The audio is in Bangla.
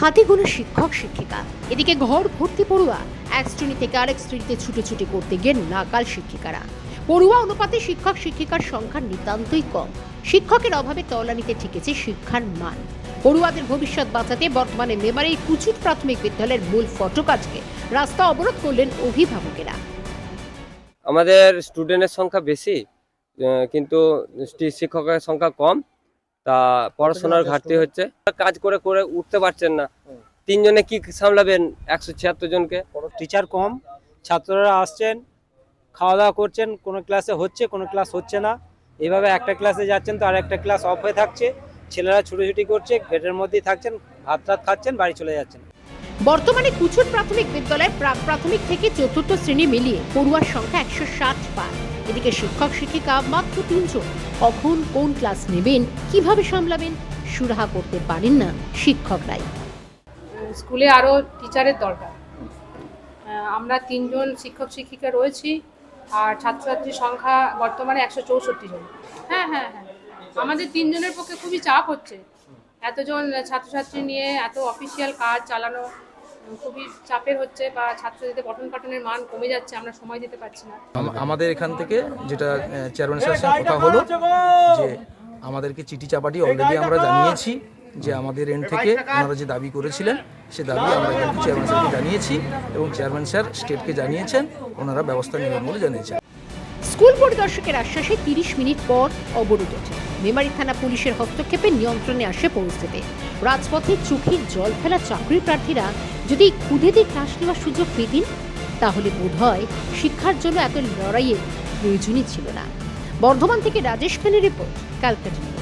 হাতে গোনা শিক্ষক, শিক্ষিকা। এদিকে ঘর, ভর্তি পড়ুয়া। এক শ্রেণি থেকে আরেক শ্রেণীতে ছুটোছুটি করতে গিয়ে নাকাল শিক্ষিকারা। পড়ুয়া অনুপাতে শিক্ষক, শিক্ষিকার সংখ্যা নিতান্তই কম। শিক্ষকের অভাবে তলানিতে ঠেকেছে শিক্ষার মান। পড়ুয়াদের ভবিষ্যৎ বাঁচাতে বর্তমানে মেমারি কুচুট প্রাথমিক বিদ্যালয়ের মূল ফটক আজকে। রাস্তা অবরোধ করলেন অভিভাবকেরা। আমাদের স্টুডেন্টের সংখ্যা বেশি কিন্তু শিক্ষকের সংখ্যা কম। তা পড়াশোনার ঘাটতি হচ্ছে। কাজ করে করে উঠতে পারছেন না। তিনজনে কি সামলাবেন? একশো ছিয়াত্তর জনকে? টিচার কম ছাত্ররা আসছেন খাওয়া দাওয়া করছেন কোনো ক্লাসে হচ্ছে কোনো ক্লাস হচ্ছে না। এভাবে একটা ক্লাসে যাচ্ছেন তো আর একটা ক্লাস অফ হয়ে থাকছে। ছেলেরা ছুটোছুটি করছে গেটের মধ্যেই থাকছেন ভাত রাত খাচ্ছেন বাড়ি চলে যাচ্ছেন। বর্তমানে কুচুট প্রাথমিক বিদ্যালয়ে প্রাক প্রাথমিক থেকে চতুর্থ শ্রেণি মিলিয়ে পড়ুয়ার সংখ্যা একশো ষাট পার। এদিকে শিক্ষক শিক্ষিকা মাত্র তিনজন। কখন কোন ক্লাস নেবেন, কীভাবে সামলাবেন, সুরাহা করতে পারেন না শিক্ষকরাই। স্কুলে আরও টিচারের দরকার। আমরা তিনজন শিক্ষক শিক্ষিকা রয়েছি, আর ছাত্রছাত্রীর সংখ্যা বর্তমানে একশো চৌষট্টি জন। হ্যাঁ হ্যাঁ হ্যাঁ। আমাদের তিনজনের পক্ষে খুবই চাপ হচ্ছে। এতজন ছাত্রছাত্রী নিয়ে এত অফিসিয়াল কাজ চালানো খুবই চাপের হচ্ছে বা ছাত্রছাত্রীদের পঠন পাঠনের মান কমে যাচ্ছে আমরা সময় দিতে পারছি না। আমাদের এখান থেকে যেটা চেয়ারম্যান স্যারের সঙ্গে কথা হলো যে আমাদেরকে চিঠি চাপাটি অলরেডি আমরা জানিয়েছি যে আমাদের এন্ড থেকে ওনারা যে দাবি করেছিলেন সে দাবি আমরা কিন্তু চেয়ারম্যান স্যারকে জানিয়েছি এবং চেয়ারম্যান স্যার স্টেটকে জানিয়েছেন ওনারা ব্যবস্থা নেবেন বলে জানিয়েছেন। স্কুল পরিদর্শকের আশ্বাসে তিরিশ মিনিট পর অবরোধ ওঠে। মেমারি থানা পুলিশের হস্তক্ষেপে নিয়ন্ত্রণে আসে পরিস্থিতি। রাজপথে চোখের জল ফেলা চাকরি প্রার্থীরা যদি খুদেদের ক্লাস নেওয়ার সুযোগ পেতেন, তাহলে বোধ হয় শিক্ষার জন্য এত লড়াইয়ের প্রয়োজনই ছিল না বর্ধমান থেকে রাজেশ খানের রিপোর্ট, ক্যালকাটা।